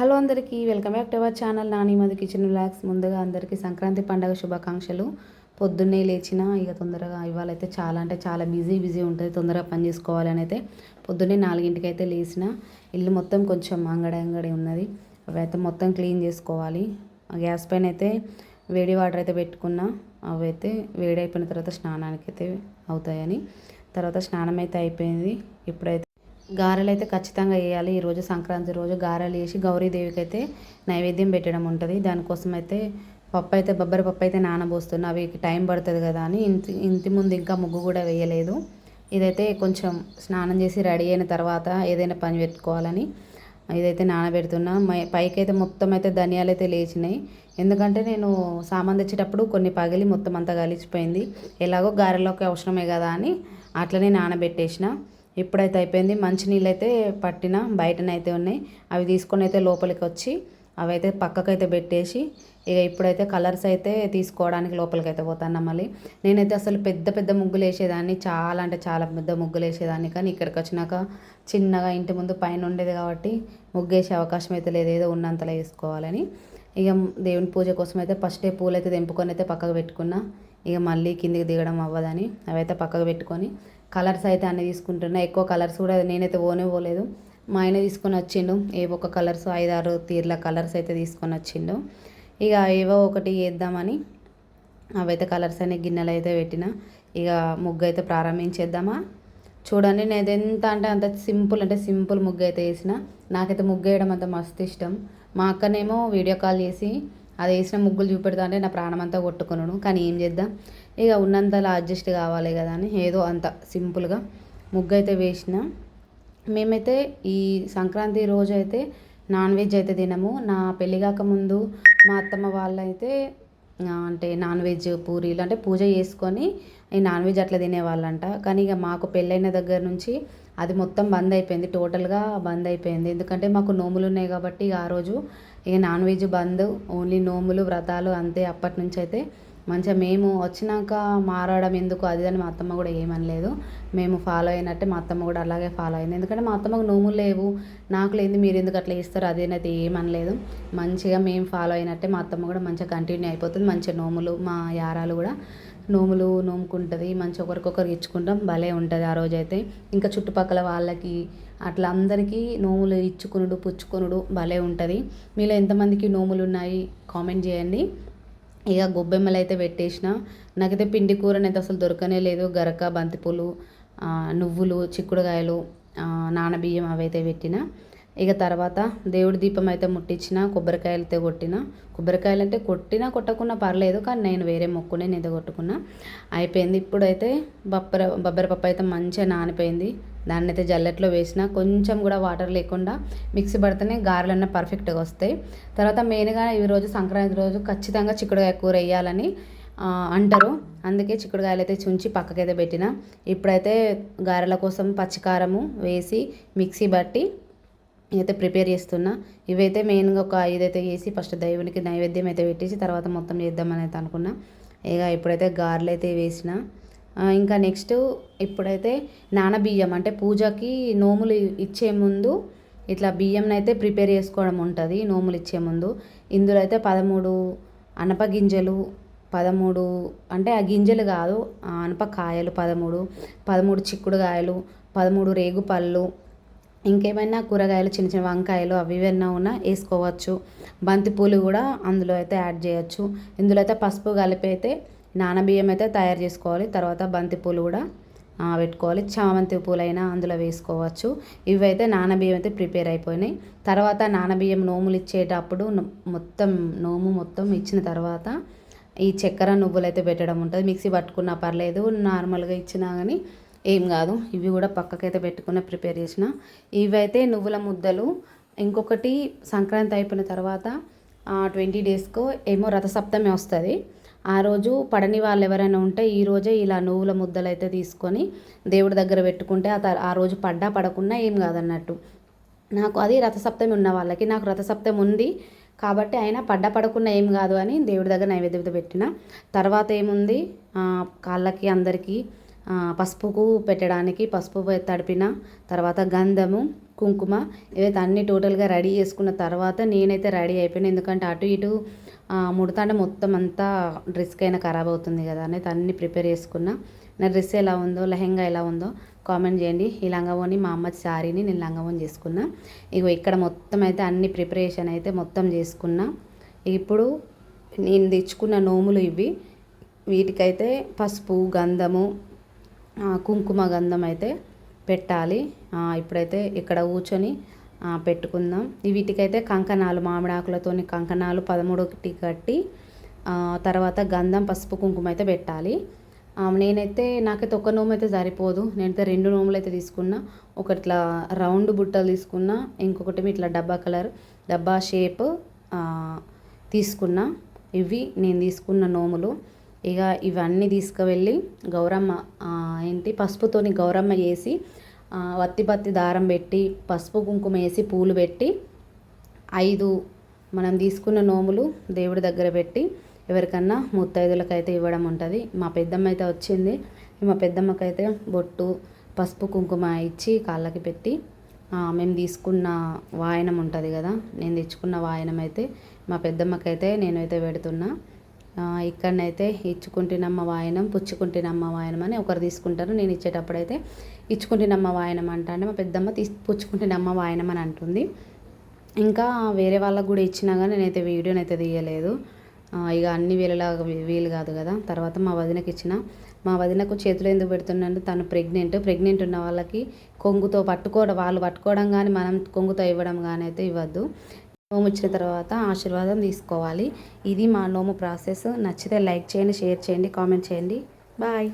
Hello అందరికీ welcome back to our channel Nani Madhu kitchen vlogs. ముందుగా అందరికీ సంక్రాంతి పండగ శుభాకాంక్షలు. పొద్దున్నే లేచిన ఇక తొందరగా ఇవాళైతే చాలా అంటే చాలా బిజీ బిజీ ఉంటుంది. తొందరగా పని చేసుకోవాలని అయితే పొద్దున్నే నాలుగింటికి అయితే లేచిన ఇల్లు మొత్తం కొంచెం అంగడి అంగడి ఉన్నది. అవి అయితే మొత్తం క్లీన్ చేసుకోవాలి. గ్యాస్ పైన అయితే వేడి వాటర్ అయితే పెట్టుకున్నా అవి అయితే వేడి అయిపోయిన తర్వాత స్నానానికి అయితే అవుతాయని. తర్వాత స్నానం అయితే అయిపోయింది. ఇప్పుడైతే గారెలు అయితే ఖచ్చితంగా వేయాలి. ఈరోజు సంక్రాంతి రోజు గారెలు వేసి గౌరీదేవికి అయితే నైవేద్యం పెట్టడం ఉంటుంది. దానికోసం అయితే పప్పు అయితే బొబ్బరి పప్పు అయితే నానబోస్తున్నా. అవి టైం పడుతుంది కదా అని ఇంటి ఇంటి ముందు ఇంకా ముగ్గు కూడా వేయలేదు. ఇదైతే కొంచెం స్నానం చేసి రెడీ అయిన తర్వాత ఏదైనా పని పెట్టుకోవాలని ఇదైతే నానబెడుతున్నా. పైకి అయితే మొత్తం అయితే ధనియాలు అయితే లేచినాయి. ఎందుకంటే నేను సామాన్ తెచ్చేటప్పుడు కొన్ని పగిలి మొత్తం అంతా కలిసిపోయింది ఎలాగో గారెలోకి అవసరమే కదా అని అట్లనే నానబెట్టేసిన. ఇప్పుడైతే అయిపోయింది. మంచినీళ్ళు అయితే పట్టిన బయటనైతే ఉన్నాయి. అవి తీసుకొని అయితే లోపలికి వచ్చి అవి అయితే పక్కకైతే పెట్టేసి ఇక ఇప్పుడైతే కలర్స్ అయితే తీసుకోవడానికి లోపలికి అయితే పోతాను మళ్ళీ. నేనైతే అసలు పెద్ద పెద్ద ముగ్గులు వేసేదాన్ని చాలా అంటే చాలా పెద్ద ముగ్గులు వేసేదాన్ని కానీ ఇక్కడికి వచ్చినాక చిన్నగా ఇంటి ముందు పైన ఉండేది కాబట్టి ముగ్గు వేసే అవకాశం అయితే లేదు. ఏదో ఉన్నంతలో వేసుకోవాలని. ఇక దేవుని పూజ కోసం అయితే ఫస్ట్ పూలు అయితే తెంపుకొని అయితే పక్కకు పెట్టుకున్నా. ఇక మళ్ళీ కిందికి దిగడం అవ్వదని అవైతే పక్కకు పెట్టుకొని కలర్స్ అయితే అన్నీ తీసుకుంటున్నా. ఎక్కువ కలర్స్ కూడా నేనైతే ఓనే పోలేదు. మా ఆయన తీసుకొని వచ్చిండు. ఏవో ఒక కలర్స్ ఐదారు తీర్ల కలర్స్ అయితే తీసుకొని వచ్చిండు. ఇక ఏవో ఒకటి వేద్దామని అవైతే కలర్స్ అనే గిన్నెలు అయితే పెట్టిన. ఇక ముగ్గు అయితే ప్రారంభించేద్దామా? చూడండి నేను ఎంత అంటే అంత సింపుల్ అంటే సింపుల్ ముగ్గు అయితే వేసిన. నాకైతే ముగ్గు వేయడం అంత మస్తు ఇష్టం. మా అక్కనేమో వీడియో కాల్ చేసి అది వేసిన ముగ్గులు చూపెడతా అంటే నా ప్రాణం అంతా కొట్టుకున్నాను కానీ ఏం చేద్దాం? ఇక ఉన్నంతలా అడ్జస్ట్ కావాలి కదా అని ఏదో అంత సింపుల్గా ముగ్గు అయితే వేసిన. మేమైతే ఈ సంక్రాంతి రోజు అయితే నాన్ వెజ్ అయితే తినము. నా పెళ్ళి కాకముందు మా అత్తమ్మ వాళ్ళైతే అంటే నాన్ వెజ్ పూరీలు అంటే పూజ చేసుకొని ఈ నాన్ వెజ్ అట్లా తినేవాళ్ళంట. కానీ ఇక మాకు పెళ్ళైన దగ్గర నుంచి అది మొత్తం బంద్ అయిపోయింది. టోటల్గా బంద్ అయిపోయింది. ఎందుకంటే మాకు నోములు ఉన్నాయి కాబట్టి ఇక ఆ రోజు ఇక నాన్ వెజ్ బంద్ ఓన్లీ నోములు వ్రతాలు అంతే అప్పటి నుంచి అయితే మంచిగా మేము వచ్చినాక మారడం ఎందుకు? అది అని మా అత్తమ్మ కూడా ఏమనలేదు. మేము ఫాలో అయినట్టే మా అత్తమ్మ కూడా అలాగే ఫాలో అయింది. ఎందుకంటే మా అత్తమ్మకు నోములు లేవు. నాకు లేదు మీరు ఎందుకు అట్లా ఇస్తారు అదేనైతే ఏమనలేదు. మంచిగా మేము ఫాలో అయినట్టే మా అత్తమ్మ కూడా మంచిగా కంటిన్యూ అయిపోతుంది. మంచిగా నోములు మా యారాలు కూడా నోములు నోముకుంటుంది. మంచిగా ఒకరికొకరు ఇచ్చుకుంటాం. భలే ఉంటుంది ఆ రోజు అయితే ఇంకా చుట్టుపక్కల వాళ్ళకి అట్లా అందరికీ నోములు ఇచ్చుకునుడు పుచ్చుకునుడు భలే ఉంటుంది. మీలో ఎంతమందికి నోములు ఉన్నాయి? కామెంట్ చేయండి. ఇక గొబ్బెమ్మలు అయితే పెట్టేసిన. నాకైతే పిండి కూరనైతే అసలు దొరకనే లేదు. గరక బంతిపూలు నువ్వులు చిక్కుడుకాయలు నానబియ్యం అవైతే పెట్టిన. ఇక తర్వాత దేవుడి దీపం అయితే ముట్టించిన కొబ్బరికాయలు అయితే కొట్టిన కొబ్బరికాయలు అంటే కొట్టినా కొట్టకున్నా పర్లేదు కానీ నేను వేరే మొక్కునే నేను కొట్టుకున్నా అయిపోయింది. ఇప్పుడైతే బొబ్బర బొబ్బరి పప్పు అయితే మంచిగా నానిపోయింది. దాన్ని అయితే జల్లెట్లో వేసిన కొంచెం కూడా వాటర్ లేకుండా మిక్సీ పడితేనే గారెలన్నీ పర్ఫెక్ట్గా వస్తాయి. తర్వాత మెయిన్గా ఈ రోజు సంక్రాంతి రోజు ఖచ్చితంగా చిక్కుడుకాయ కూర వేయాలని అంటారు. అందుకే చిక్కుడుకాయలు అయితే చుంచి పక్కకైతే పెట్టిన. ఇప్పుడైతే గారెల కోసం పచ్చికారము వేసి మిక్సీ బట్టి అయితే ప్రిపేర్ చేస్తున్నా. ఇవైతే మెయిన్గా ఒక ఇదైతే వేసి ఫస్ట్ దేవునికి నైవేద్యం అయితే పెట్టేసి తర్వాత మొత్తం చేద్దామని అయితే అనుకున్నా. ఇక ఇప్పుడైతే గారెలు అయితే వేసిన. ఇంకా నెక్స్ట్ ఇప్పుడైతే నానబియ్యం అంటే పూజకి నోములు ఇచ్చే ముందు ఇట్లా బియ్యంని అయితే ప్రిపేర్ చేసుకోవడం ఉంటుంది నోములు ఇచ్చే ముందు. ఇందులో అయితే పదమూడు అనప గింజలు పదమూడు అంటే ఆ గింజలు కాదు ఆ అనప కాయలు పదమూడు పదమూడు చిక్కుడుకాయలు పదమూడు రేగు పళ్ళు ఇంకేమైనా కూరగాయలు చిన్న చిన్న వంకాయలు అవి ఇవన్నా ఉన్నా వేసుకోవచ్చు. బంతిపూలు కూడా అందులో అయితే యాడ్ చేయొచ్చు. ఇందులో అయితే పసుపు కలిపి అయితే నానబియ్యం అయితే తయారు చేసుకోవాలి. తర్వాత బంతిపూలు కూడా పెట్టుకోవాలి. చామంతి పూలైనా అందులో వేసుకోవచ్చు. ఇవైతే నానబియ్యం అయితే ప్రిపేర్ అయిపోయినాయి. తర్వాత నానబియ్యం నోములు ఇచ్చేటప్పుడు మొత్తం నోము మొత్తం ఇచ్చిన తర్వాత ఈ చక్కెర నువ్వులు అయితే పెట్టడం ఉంటుంది. మిక్సీ పట్టుకున్నా పర్లేదు నార్మల్గా ఇచ్చినా కానీ ఏం కాదు. ఇవి కూడా పక్కకైతే పెట్టుకునే ప్రిపేర్ చేసిన. ఇవైతే నువ్వుల ముద్దలు. ఇంకొకటి సంక్రాంతి అయిపోయిన తర్వాత ట్వంటీ డేస్కో ఏమో రథసప్తమి వస్తుంది. ఆ రోజు పడని వాళ్ళు ఎవరైనా ఉంటే ఈ రోజే ఇలా నువ్వుల ముద్దలు అయితే తీసుకొని దేవుడి దగ్గర పెట్టుకుంటే ఆ ఆ రోజు పడ్డా పడకున్నా ఏం కాదన్నట్టు. నాకు అది రథసప్తమి ఉన్న వాళ్ళకి నాకు రథసప్తమి ఉంది కాబట్టి అయినా పడ్డ పడకుండా ఏం కాదు అని దేవుడి దగ్గర నైవేద్యత పెట్టిన. తర్వాత ఏముంది? కాళ్ళకి అందరికీ పసుపుకు పెట్టడానికి పసుపు తడిపిన తర్వాత గంధము కుంకుమ ఇవైతే అన్ని టోటల్గా రెడీ చేసుకున్న తర్వాత నేనైతే రెడీ అయిపోయినా. ఎందుకంటే అటు ఇటు ముడతాండ మొత్తం అంతా డ్రెస్కి అయినా ఖరాబ్ అవుతుంది కదా అనేది అన్ని ప్రిపేర్ చేసుకున్నా. నా డ్రెస్ ఎలా ఉందో లెహెంగా ఎలా ఉందో కామెంట్ చేయండి. ఈ లంగవోని మా అమ్మ శారీని నేను లంగవోని చేసుకున్నా. ఇగో ఇక్కడ మొత్తం అయితే అన్ని ప్రిపరేషన్ అయితే మొత్తం చేసుకున్నా. ఇప్పుడు నేను తెచ్చుకున్న నోములు ఇవి. వీటికైతే పసుపు గంధము కుంకుమ గంధం అయితే పెట్టాలి. ఇప్పుడైతే ఇక్కడ కూర్చొని పెట్టుకుందాం. వీటికైతే కంకణాలు మామిడాకులతోని కంకణాలు పదమూడుకి కట్టి తర్వాత గంధం పసుపు కుంకుమ అయితే పెట్టాలి. నేనైతే నాకైతే ఒక నోము అయితే సరిపోదు. నేనైతే రెండు నోములు అయితే తీసుకున్నా. ఒకటి ఇట్లా రౌండ్ బుట్టలు తీసుకున్నా ఇంకొకటి ఇట్లా డబ్బా కలర్ డబ్బా షేప్ తీసుకున్నా. ఇవి నేను తీసుకున్న నోములు. ఇక ఇవన్నీ తీసుకువెళ్ళి గౌరమ్మ ఏంటి పసుపుతోని గౌరమ్మ వేసి వత్తి పత్తి దారం పెట్టి పసుపు కుంకుమ వేసి పూలు పెట్టి ఐదు మనం తీసుకున్న నోములు దేవుడి దగ్గర పెట్టి ఎవరికన్నా ముత్తైదులకైతే ఇవ్వడం ఉంటుంది. మా పెద్దమ్మ అయితే వచ్చింది. మా పెద్దమ్మకైతే బొట్టు పసుపు కుంకుమ ఇచ్చి కాళ్ళకి పెట్టి మేము తీసుకున్న వాయనం ఉంటుంది కదా నేను తెచ్చుకున్న వాయనం అయితే మా పెద్దమ్మకైతే నేనైతే పెడుతున్నా. ఇక్కడనైతే ఇచ్చుకుంటున్నమ్మ వాయనం పుచ్చుకుంటున్నమ్మ వాయనం అని ఒకరు తీసుకుంటారు. నేను ఇచ్చేటప్పుడైతే ఇచ్చుకుంటున్నమ్మ వాయనం అంటా అంటే మా పెద్దమ్మ తీసి పుచ్చుకుంటున్నమ్మ వాయనం అని అంటుంది. ఇంకా వేరే వాళ్ళకు కూడా ఇచ్చినా కానీ నేనైతే వీడియోని అయితే తీయలేదు ఇక అన్ని వేళలాగా వీలు కాదు కదా. తర్వాత మా వదినకి ఇచ్చిన. మా వదినకు చేతులు ఎందుకు పెడుతున్నాను తను ప్రెగ్నెంట్. ప్రెగ్నెంట్ ఉన్న వాళ్ళకి కొంగుతో పట్టుకోవడం వాళ్ళు పట్టుకోవడం కానీ మనం కొంగుతో ఇవ్వడం కానీ అయితే ఇవ్వద్దు. నోము ఇచ్చిన తర్వాత ఆశీర్వాదం తీసుకోవాలి. ఇది మా నోము ప్రాసెస్. నచ్చితే లైక్ చేయండి షేర్ చేయండి కామెంట్ చేయండి. బాయ్.